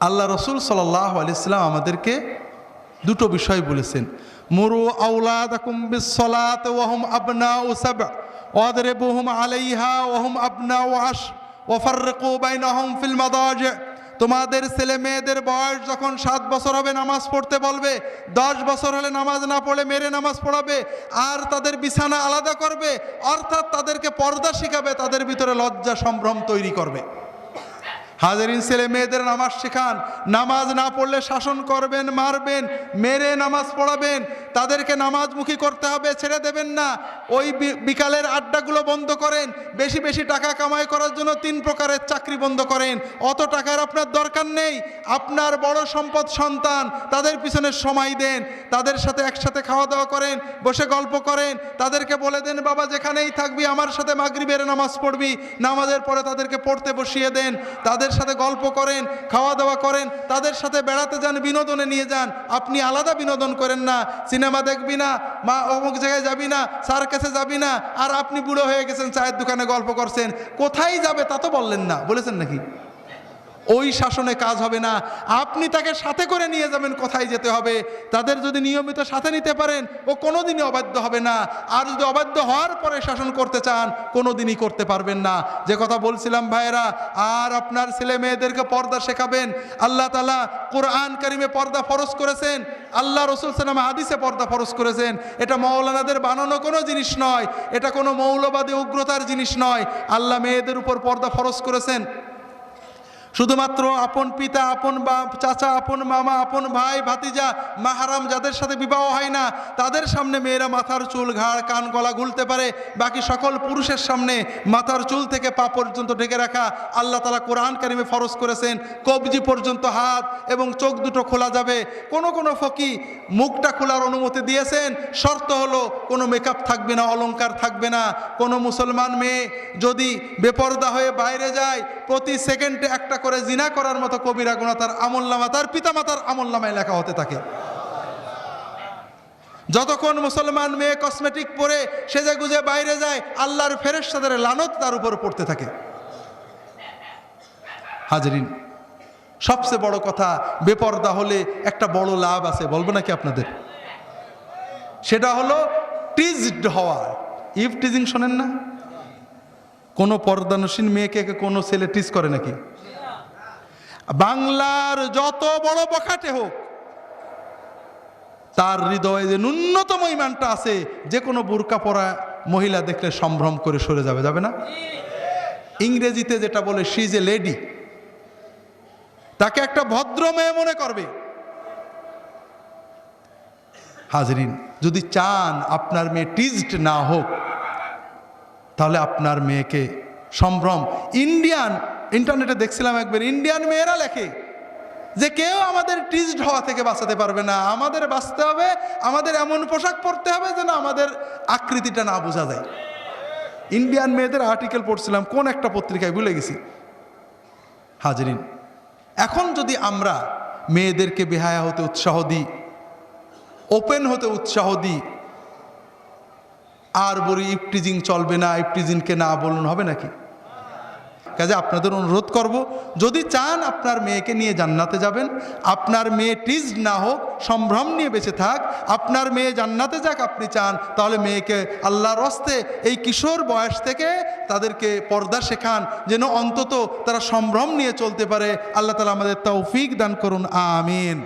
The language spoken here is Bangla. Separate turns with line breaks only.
আল্লাহ রসুল সাল্লাহ আলিয়াল্লাম আমাদেরকে দুটো বিষয় বলেছেন। মুরু আবনাউ সাবআ। ওয়াদরিবুহুম আলাইহা ফিল মাদাজি। তোমাদের ছেলে মেয়েদের বয়স যখন সাত বছর হবে, নামাজ পড়তে বলবে। দশ বছর হলে নামাজ না পড়ে মেরে নামাজ পড়াবে। আর তাদের বিছানা আলাদা করবে। অর্থাৎ তাদেরকে পর্দা শিখাবে, তাদের ভিতরে লজ্জা সম্ভ্রম তৈরি করবে। হাজারিন ছেলে মেয়েদের নামাজ শেখান। নামাজ না পড়লে শাসন করবেন, মারবেন, মেরে নামাজ পড়াবেন। তাদেরকে নামাজমুখী করতে হবে, ছেড়ে দেবেন না। ওই বিকালের আড্ডাগুলো বন্ধ করেন। বেশি বেশি টাকা কামাই করার জন্য তিন প্রকারের চাকরি বন্ধ করেন। অত টাকার আপনার দরকার নেই। আপনার বড় সম্পদ সন্তান, তাদের পিছনে সময় দেন। তাদের সাথে একসাথে খাওয়া দাওয়া করেন, বসে গল্প করেন। তাদেরকে বলে দেন, বাবা, যেখানেই থাকবি, আমার সাথে মাগরিবের নামাজ পড়বি। নামাজের পরে তাদেরকে পড়তে বসিয়ে দেন। তাদের সাথে গল্প করেন খাওয়া দাওয়া করেন, তাদের সাথে বেড়াতে যান, বিনোদনে নিয়ে যান, আপনি আলাদা বিনোদন করেন না। সিনেমা দেখবি না, মা অমুক জায়গায় যাবি না স্যার কাছে যাবি না, আর আপনি বুড়ো হয়ে গেছেন, চায়ের দোকানে গল্প করছেন। কোথায় যাবে তা তো বললেন না, বলেছেন নাকি? ওই শাসনে কাজ হবে না। আপনি তাকে সাথে করে নিয়ে যাবেন, কোথায় যেতে হবে? তাদের যদি নিয়মিত সাথে নিতে পারেন, ও কোনোদিনই অবাধ্য হবে না। আর যদি অবাধ্য হওয়ার পরে শাসন করতে চান, কোনোদিনই করতে পারবেন না। যে কথা বলছিলাম ভাইয়েরা, আর আপনার ছেলে মেয়েদেরকে পর্দা শেখাবেন। আল্লাহ তালা কোরআন কারিমে পর্দা ফরজ করেছেন। আল্লাহ রসুল সালাম হাদিসে পর্দা ফরজ করেছেন। এটা মৌলানাদের বানানো কোনো জিনিস নয়। এটা কোনো মৌলবাদী উগ্রতার জিনিস নয়। আল্লাহ মেয়েদের উপর পর্দা ফরজ করেছেন। শুধুমাত্র আপন পিতা, আপন বাপ, চাচা, আপন মামা, আপন ভাই, ভাতিজা, মাহারাম যাদের সাথে বিবাহ হয় না, তাদের সামনে মেয়েরা মাথার চুল, ঘাড়, কান, গলা গুলতে পারে। বাকি সকল পুরুষের সামনে মাথার চুল থেকে পা পর্যন্ত ঢেকে রাখা আল্লাহ তালা কোরআন কারিমে ফরজ করেছেন। কবজি পর্যন্ত হাত এবং চোখ দুটো খোলা যাবে। কোনো কোনো ফকি মুখটা খোলার অনুমতি দিয়েছেন। শর্ত হলো কোনো মেকআপ থাকবে না অলঙ্কার থাকবে না। কোনো মুসলমান মেয়ে যদি বেপর্দা হয়ে বাইরে যায়, প্রতি সেকেন্ডে একটা করে জিনা করার মতো কবিরা গুণা তার আমল্লামা তার পিতামাতার আমল্লামায় লেখা হতে থাকে। যতক্ষণ মুসলমান মেয়ে কসমেটিক পরে সেজে গুজে বাইরে যায়, আল্লাহর ফেরেশতাদের লানত তার উপর পড়তে থাকে। হাজরিন, সবচেয়ে বড় কথা, বেপর্দা হলে একটা বড় লাভ আছে, বলব নাকি আপনাদের? সেটা হলো টিজড হওয়া। ইফ টিজিং শোনেন না? কোনো পর্দানসীন মেয়েকে কোনো ছেলে টিজ করে নাকি? বাংলার যত বড় বখাটে হোক, তার হৃদয়ে যে ন্যূনতম ইমানটা আছে, যে কোনো বুরকা পরা মহিলা দেখলে সম্ভ্রম করে সরে যাবে যাবে না? ইংরেজিতে যেটা বলে সিজ এ লেডি তাকে একটা ভদ্র মেয়ে মনে করবে। হাজরিন, যদি চান আপনার মেয়ে টিজড না হোক, তাহলে আপনার মেয়েকে সম্ভ্রম, ইন্ডিয়ান ইন্টারনেটে দেখছিলাম একবার ইন্ডিয়ান মেয়েরা লেখে যে কেউ আমাদের টিজড হওয়া থেকে বাঁচাতে পারবে না, আমাদের বাঁচতে হবে, আমাদের এমন পোশাক পরতে হবে যেন আমাদের আকৃতিটা না বোঝা যায়। ইন্ডিয়ান মেয়েদের আর্টিকেল পড়ছিলাম, কোন একটা পত্রিকায় ভুলে গেছি। হাজরিন, এখন যদি আমরা মেয়েদেরকে বেহায়া হতে উৎসাহ দিই ওপেন হতে উৎসাহ দিই, আর বলি ইফটিজিং চলবে না ইফটিজিংকে না বলুন, হবে নাকি? কাজে আপনাদের অনুরোধ করব, যদি চান আপনার মেয়েকে নিয়ে জান্নাতে যাবেন, আপনার মেয়ে টিজ না হোক, সম্ভ্রম নিয়ে বেঁচে থাক, আপনার মেয়ে জান্নাতে যাক আপনি চান, তাহলে মেয়েকে আল্লাহর হস্তে এই কিশোর বয়স থেকে তাদেরকে পর্দা শেখান, যেন অন্তত তারা সম্ভ্রম নিয়ে চলতে পারে। আল্লাহ তালা আমাদের তৌফিক দান করুন, আমিন।